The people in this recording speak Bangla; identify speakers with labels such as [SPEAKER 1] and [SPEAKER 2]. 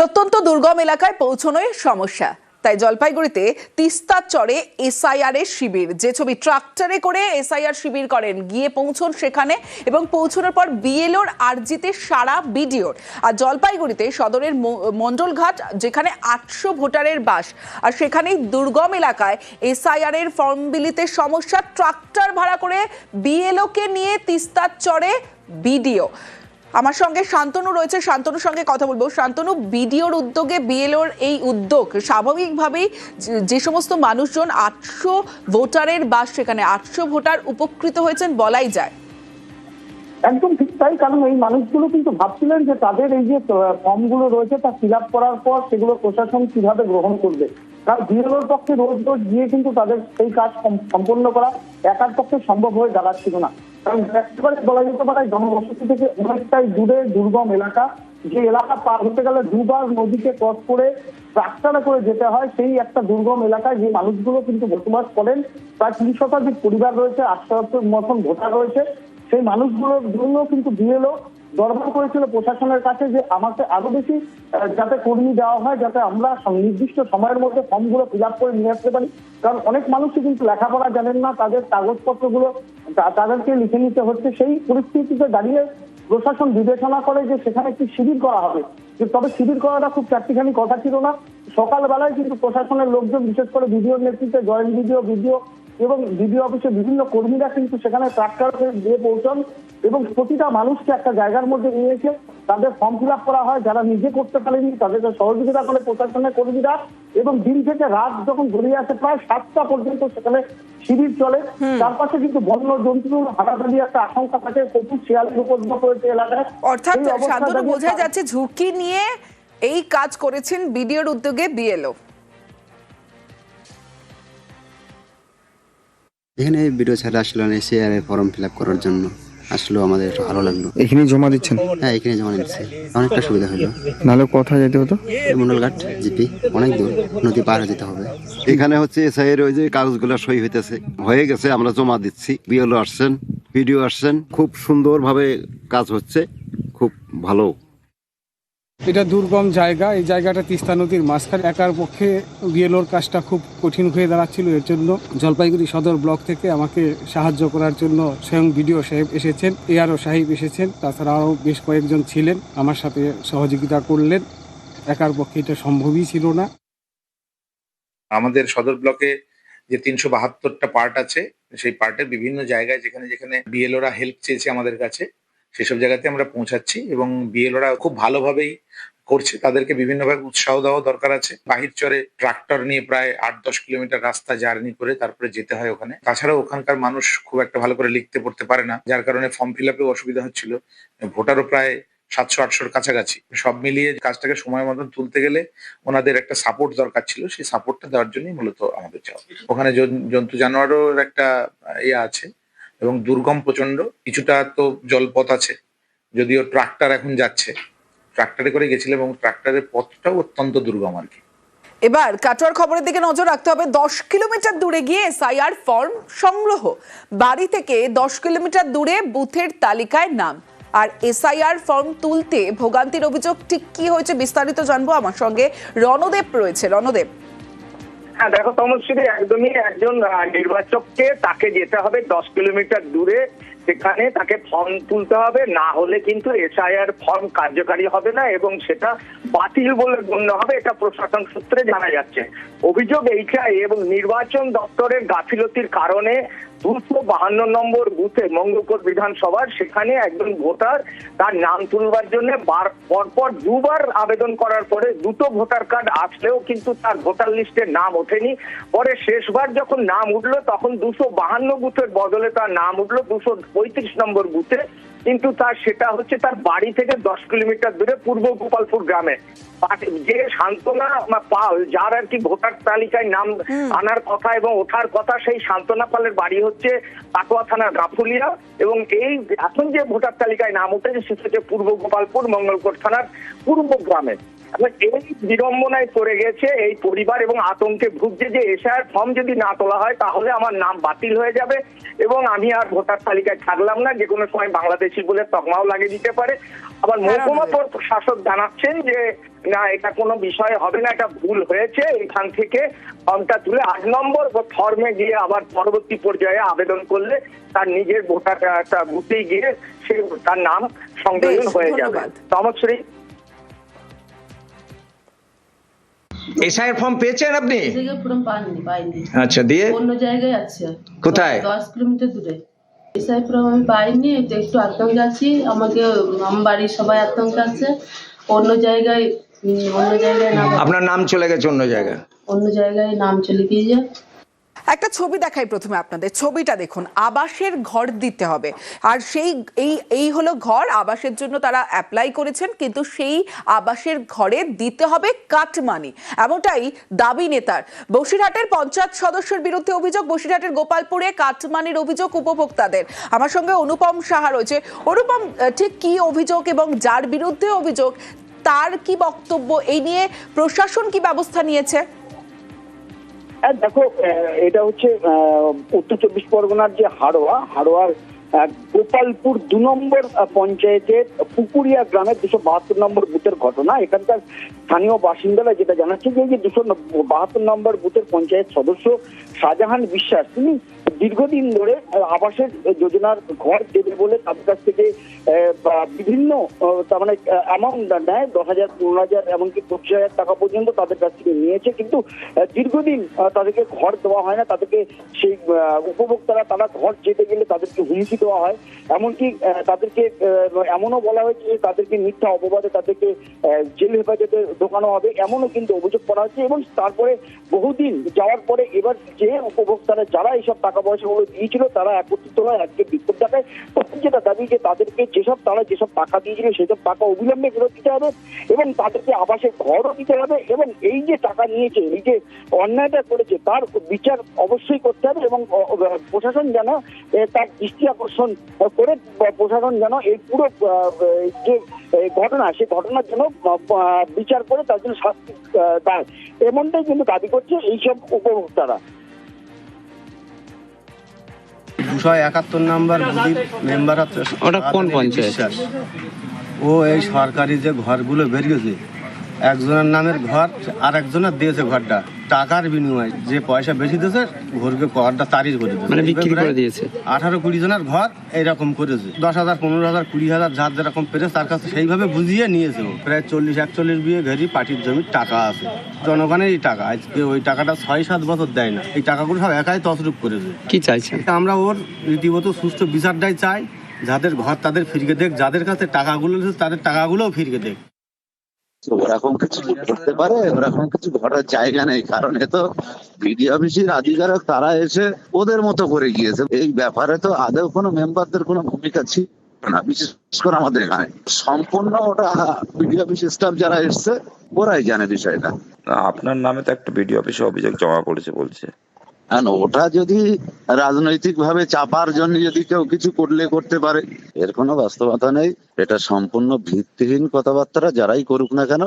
[SPEAKER 1] প্রত্যন্ত দুর্গম এলাকায় পৌঁছনোই সমস্যা। তাই জলপাইগুড়িতে তিস্তার চরে এসআইআর এর শিবির। যে ছবি ট্রাক্টরে করে এসআইআর শিবির করেন, গিয়ে পৌঁছন সেখানে এবং পৌঁছানোর পর বিএলওর আরজিতে সারা বিডিওর। আর জলপাইগুড়িতে সদরের মণ্ডলঘাট, যেখানে আটশো ভোটারের বাস, আর সেখানেই দুর্গম এলাকায় এসআইআর এর ফর্ম বিলিতে সমস্যা, ট্রাক্টর ভাড়া করে বিএলওকে নিয়ে তিস্তার চরে বিডিও। আমার সঙ্গে শান্তনু রয়েছে। শান্তনুর সঙ্গে কথা বলব। শান্তনু, বিডিওর উদ্যোগে বিএলওর এই উদ্যোগ, স্বাভাবিকভাবেই যে- সমস্ত মানুষজন আটশো ভোটারের বা সেখানে আটশো ভোটার উপকৃত হয়েছেন বলাই যায়।
[SPEAKER 2] একদম ঠিক তাই, কারণ এই মানুষগুলো কিন্তু ভাবছিলেন যে তাদের এই যে ফর্মগুলো রয়েছে তা ফিল করার পর সেগুলো প্রশাসন কীভাবে গ্রহণ করবে। কারণ বিএলওর পক্ষে রোজ রোজ গিয়ে কিন্তু তাদের সেই কাজ সম- সম্পন্ন করা একার পক্ষে সম্ভব হয়ে দাঁড়াচ্ছিল না। কারণ একেবারে বলা যেতে পারে, জনবসতি থেকে অনেকটাই দূরে দুর্গম এলাকা। যে এলাকা পার হতে গেলে দুবার নদীকে ক্রস করে ট্রাক্টারে করে যেতে হয়, সেই একটা দুর্গম এলাকায় যে মানুষগুলো কিন্তু বসবাস করেন। প্রায় তিন শতাধিক পরিবার রয়েছে, আটশো মতন ভোটার রয়েছে। সেই মানুষগুলোর জন্য কিন্তু বিএলও দরবার করেছিল প্রশাসনের কাছে যে আমাকে আরও বেশি যাতে কর্মী দেওয়া হয়, যাতে আমরা নির্দিষ্ট সময়ের মধ্যে ফর্মগুলো ফিল আপ করে নিয়ে আসতে পারি। কারণ অনেক মানুষই কিন্তু লেখাপড়া জানেন না, তাদের কাগজপত্রগুলো তাদেরকে লিখে নিতে হচ্ছে। সেই পরিস্থিতিতে দাঁড়িয়ে প্রশাসন বিবেচনা করে যে সেখানে একটি শিবির করা হবে। তবে শিবির করাটা খুব চারটিখানি কথা ছিল না। সকালবেলায় কিন্তু প্রশাসনের লোকজন, বিশেষ করে ভিডিওর নেতৃত্বে, জয়েন্ট ভিডিও বিডিও এবং বিডিও অফিসে বিভিন্ন কর্মীরা কিন্তু সেখানে ট্রাক্টরে গিয়ে পৌঁছন। এবং প্রতিটা মানুষকে একটা জায়গার মধ্যে নিয়ে এসে তাদের ফর্ম ফিল করা হয় যারা নিজে করতে পারেনি তাদেরকে সহযোগিতা করে প্রশাসনের কর্মীরা এবং দিন থেকে রাত যখন গড়িয়ে আসে প্রায় সাতটা পর্যন্ত সেখানে শিবির চলে। তার পাশে কিন্তু বন্য জন্তুর হারাহারি একটা আশঙ্কা থাকে প্রচুর শিয়ালের উপদ্রব রয়েছে এলাকায়।
[SPEAKER 1] অর্থাৎ
[SPEAKER 2] দাঁড়িয়ে
[SPEAKER 1] বোঝা যাচ্ছে ঝুঁকি নিয়ে এই কাজ করেছেন বিডিওর উদ্যোগে বিএলও।
[SPEAKER 3] এখানে ভিডিও ছাড়া আসলো এসে আর ফর্ম ফিল আপ করার জন্য। আসলো আমাদের একটু ভালো লাগল।
[SPEAKER 4] এখানে জমা দিচ্ছেন?
[SPEAKER 3] হ্যাঁ এখানে জমা নিচ্ছে অনেকটা সুবিধা হলো।
[SPEAKER 4] নাহলে কোথায় যেতে হতো?
[SPEAKER 3] মন্ডলঘাট জিপি অনেক দূর। নদী পার হয়ে যেতে হবে।
[SPEAKER 5] এখানে হচ্ছে এসআইয়ের ওই যে কাগজগুলো সই হইতেছে। হয়ে গেছে আমরা জমা দিচ্ছি। বিএলও আসছেন ভিডিও আসছেন। খুব সুন্দরভাবে কাজ হচ্ছে। খুব ভালো।
[SPEAKER 6] এটা দুর্গম জায়গা। এই জায়গাটা তিস্তা নদীর মাঝখানে। একার পক্ষে বিএলওর কাজটা খুব কঠিন হয়ে দাঁড়াচ্ছিল। এর জন্য জলপাইগুড়ি সদর ব্লক থেকে আমাকে সাহায্য করার জন্য স্বয়ং বিডিও সাহেব এসেছেন, এ এআরও সাহেব এসেছেন, তাছাড়া আরও বেশ কয়েকজন ছিলেন। আমার সাথে সহযোগিতা করলেন। একার পক্ষে এটা সম্ভবই ছিল না।
[SPEAKER 7] আমাদের সদর ব্লকে যে তিনশো বাহাত্তরটা পার্ট আছে, সেই পার্টের বিভিন্ন জায়গায় যেখানে যেখানে বিএলওরা হেল্প চেয়েছে আমাদের কাছে সেসব জায়গাতে আমরা পৌঁছাচ্ছি এবং বিএলওরা খুব ভালোভাবেই করছে। তাদেরকে বিভিন্নভাবে উৎসাহ দেওয়া দরকার আছে। বাহির চরে ট্রাক্টর নিয়ে প্রায় আট দশ কিলোমিটার রাস্তা জার্নি করে তারপরে যেতে হয় ওখানে। তাছাড়াও ওখানকার মানুষ খুব একটা ভালো করে লিখতে পড়তে পারে না, যার কারণে ফর্ম ফিল আপেও অসুবিধা হচ্ছিল। ভোটারও প্রায় সাতশো আটশোর কাছাকাছি। সব মিলিয়ে কাজটাকে সময় মতন তুলতে গেলে ওনাদের একটা সাপোর্ট দরকার ছিল। সেই সাপোর্টটা দেওয়ার জন্যই মূলত আমাদের যাওয়া ওখানে জন- জন্তু জানোয়ারও একটা ইয়ে আছে। এবং দুর্গম প্রচণ্ড কিছুটা তো জলপথ আছে। যদিও ট্রাক্টর এখন যাচ্ছে। ট্রাক্টরে করে গেছিলাম এবং ট্রাক্টরের পথটাও অত্যন্ত দুর্গম আর কি।
[SPEAKER 1] এবার কাটোয়ার খবরের দিকে নজর রাখতে হবে। দশ কিলোমিটার দূরে গিয়ে এসআইআর ফর্ম সংগ্রহ। বাড়ি থেকে দশ কিলোমিটার দূরে বুথের তালিকায় নাম। আর এসআইআর ফর্ম তুলতে ভোগান্তির অভিযোগ, ঠিক কি হয়েছে বিস্তারিত জানব। আমার সঙ্গে রণদেব রয়েছে। রণদেব
[SPEAKER 8] হ্যাঁ দেখো তমশ্রী একদমই একজন নির্বাচককে তাকে যেতে হবে দশ কিলোমিটার দূরে। সেখানে তাকে ফর্ম তুলতে হবে, না হলে কিন্তু এসআইআর ফর্ম কার্যকারী হবে না এবং সেটা বাতিল বলে গণ্য হবে, এটা প্রশাসন সূত্রে জানা যাচ্ছে। অভিযোগ এইটাই এবং নির্বাচন দপ্তরের গাফিলতির কারণে দুশো বাহান্ন নম্বর বুথে মঙ্গলকোট বিধানসভার সেখানে একজন ভোটার তার নাম তুলবার জন্য পরপর দুবার আবেদন করার পরে দুটো ভোটার কার্ড আসলেও কিন্তু তার ভোটার লিস্টে নাম ওঠেনি। পরে শেষবার যখন নাম উঠল, তখন দুশো বাহান্ন বুথের বদলে তার নাম উঠল, দুশো পঁয়ত্রিশ নম্বর বুথে কিন্তু তার সেটা হচ্ছে তার বাড়ি থেকে দশ কিলোমিটার দূরে পূর্ব গোপালপুর গ্রামে। যে সান্ত্বনা পাল যার আর কি ভোটার তালিকায় নাম আনার কথা এবং ওঠার কথা সেই সান্ত্বনা পালের বাড়ি হচ্ছে কাটোয়া থানার গাফুলিয়া এবং এই এখন যে ভোটার তালিকায় নাম উঠেছে সেটা হচ্ছে পূর্ব গোপালপুর মঙ্গলকোট থানার পূর্ব গ্রামে। এই বিড়ম্বনায় পড়ে গেছে এই পরিবার এবং আতঙ্কে ভুগছে যে এসআর ফর্ম যদি না তোলা হয় তাহলে আমার নাম বাতিল হয়ে যাবে এবং আমি আর ভোটার তালিকায় থাকলাম না। যে কোনো সময় বাংলাদেশি বলে তকমাও লাগিয়ে দিতে পারে। আবার মহকুমা পর- শাসক জানাচ্ছেন যে না এটা কোনো বিষয় হবে না এটা ভুল হয়েছে। এখান থেকে ফর্মটা তুলে আট নম্বর ফর্মে গিয়ে আবার পরবর্তী পর্যায়ে আবেদন করলে তার নিজের ভোটার বুথে গিয়ে সে তার নাম সংযোজন হয়ে যাবে। তমশ্রী
[SPEAKER 9] এসআইয়ের ফর্ম পেয়েছেন আপনি?
[SPEAKER 10] ফর্ম পাইনি পাইনি।
[SPEAKER 9] আচ্ছা দিয়ে?
[SPEAKER 10] অন্য জায়গায় আছে।
[SPEAKER 9] কোথায়?
[SPEAKER 10] দশ কিলোমিটার দূরে। এসআই ফর্ম আমি পাইনি তো একটু আতঙ্ক আছি। আমাকে আমার বাড়ির সবাই আতঙ্ক আছে। অন্য জায়গায় অন্য জায়গায় নাম
[SPEAKER 9] আপনার নাম চলে গেছে অন্য জায়গায়?
[SPEAKER 10] অন্য জায়গায় নাম চলে গিয়ে
[SPEAKER 1] একটা ছবি দেখাই প্রথমে আপনাদের। ছবিটা দেখুন, আবাসের ঘর দিতে হবে। আর সেই, এই এই হলো ঘর, আবাসের জন্য তারা অ্যাপ্লাই করেছেন, কিন্তু সেই আবাসের ঘরে দিতে হবে কাটমানি এমনটাই দাবি নেতার। বসিরহাটের পঞ্চায়েত সদস্যের বিরুদ্ধে অভিযোগ, বসিরহাটের গোপালপুরে কাটমানির অভিযোগ উপভোক্তাদের। আমার সঙ্গে অনুপম সাহা রয়েছে। অনুপম ঠিক কি অভিযোগ এবং যার বিরুদ্ধে অভিযোগ, তার কি বক্তব্য, এই নিয়ে প্রশাসন কি ব্যবস্থা নিয়েছে?
[SPEAKER 11] হ্যাঁ দেখো এটা হচ্ছে উত্তর চব্বিশ পরগনার যে হাড়োয়া, হাড়োয়ার গোপালপুর দু নম্বর পঞ্চায়েতের পুকুরিয়া গ্রামের দুশো বাহাত্তর নম্বর বুথের ঘটনা। এখানকার স্থানীয় বাসিন্দারা যেটা জানাচ্ছে যে দুশো বাহাত্তর নম্বর বুথের পঞ্চায়েত সদস্য শাহজাহান বিশ্বাস, তিনি দীর্ঘদিন ধরে আবাসের যোজনার ঘর দেবে বলে তাদের কাছ থেকে বিভিন্ন তার মানে অ্যামাউন্ট নেয়, দশ হাজার, পনেরো হাজার, এমনকি পঁচিশ হাজার টাকা পর্যন্ত তাদের কাছ থেকে নিয়েছে। কিন্তু দীর্ঘদিন তাদেরকে ঘর দেওয়া হয় না, তাদেরকে সেই উপভোক্তারা তারা ঘর যেতে গেলে তাদেরকে হুমকি দেওয়া হয়। এমনকি তাদেরকে এমনও বলা হয়েছে যে তাদেরকে মিথ্যা অপবাদে তাদেরকে জেল হেফাজতে ঢোকানো হবে, এমনও কিন্তু অভিযোগ করা হচ্ছে। এবং তারপরে বহুদিন যাওয়ার পরে এবার যে উপভোক্তারা, যারা এইসব টাকা পয়সাগুলো দিয়েছিল, তারা একত্রিত হয় আজকে বিক্ষোভ দেখায়। তখন যেটা দাবি যে তাদেরকে যেসব তারা যেসব টাকা দিয়েছিল, সেসব টাকা অবিলম্বে ফেরত দিতে হবে এবং তাদেরকে আবাসের ঘরও দিতে হবে এবং এই যে টাকা নিয়েছে, এই যে অন্যায়টা করেছে, তার বিচার অবশ্যই করতে হবে এবং প্রশাসন যেন তার দৃষ্টি আকর্ষণ করে প্রশাসন যেন এই পুরো যে ঘটনা সেই ঘটনার জন্য বিচার করে তার জন্য শাস্তি দেয়। এমনটাই কিন্তু দাবি করছে এইসব উপভোক্তারা।
[SPEAKER 12] দুশো একাত্তর নাম্বার বুথির মেম্বার
[SPEAKER 4] ওটা কোন পঞ্চায়েত?
[SPEAKER 12] ও এই সরকারি যে ঘরগুলো বেরিয়েছে একজনের নামের ঘর আর একজনের দিয়েছে ঘরটা টাকার বিনিময়ে যে পয়সা বেশি দিয়েছে ঘরকে ঘরটা তারিখ করে দিয়েছে।
[SPEAKER 4] মানে বিক্রি করে দিয়েছে।
[SPEAKER 12] আঠারো কুড়ি জনের ঘর এইরকম করেছে। দশ হাজার পনেরো হাজার কুড়ি হাজার যার যেরকম পেরেছে তার কাছে সেইভাবে বুঝিয়ে নিয়েছে। প্রায় চল্লিশ একচল্লিশ বিয়ে ঘেরি পার্টির জমির টাকা আছে। জনগণেরই টাকা। আজকে ওই টাকাটা ছয় সাত বছর দেয় না। এই টাকাগুলো সব একাই তসরূপ করেছে।
[SPEAKER 4] কি চাইছে
[SPEAKER 12] আমরা ওর রীতিমতো সুস্থ বিচারটাই চাই। যাদের ঘর তাদের ফিরকে দেখ যাদের কাছে টাকাগুলো তাদের টাকাগুলোও ফিরিয়ে দেখ।
[SPEAKER 13] ওরকম কিছু করতে পারে ওরকম কিছু ঘটার জায়গা নেই কারণ এ তো বিডি অফিসের আধিকারিক তারা এসে ওদের মতো করে গিয়েছে। এই ব্যাপারে তো আদৌ কোনো মেম্বারদের কোনো ভূমিকা ছিল না বিশেষ করে আমাদের এখানে। সম্পূর্ণ ওটা বিডি অফিস স্টাফ যারা এসছে ওরাই জানে বিষয়টা।
[SPEAKER 14] আপনার নামে তো একটা বিডিও অফিসে অভিযোগ জমা পড়েছে বলছে।
[SPEAKER 13] আর ওটা যদি রাজনৈতিক ভাবে চাপার জন্য যদি কেউ কিছু করলে করতে পারে, এর কোনো বাস্তবতা নেই। এটা সম্পূর্ণ ভিত্তিহীন কথাবার্তা যারাই করুক না কেন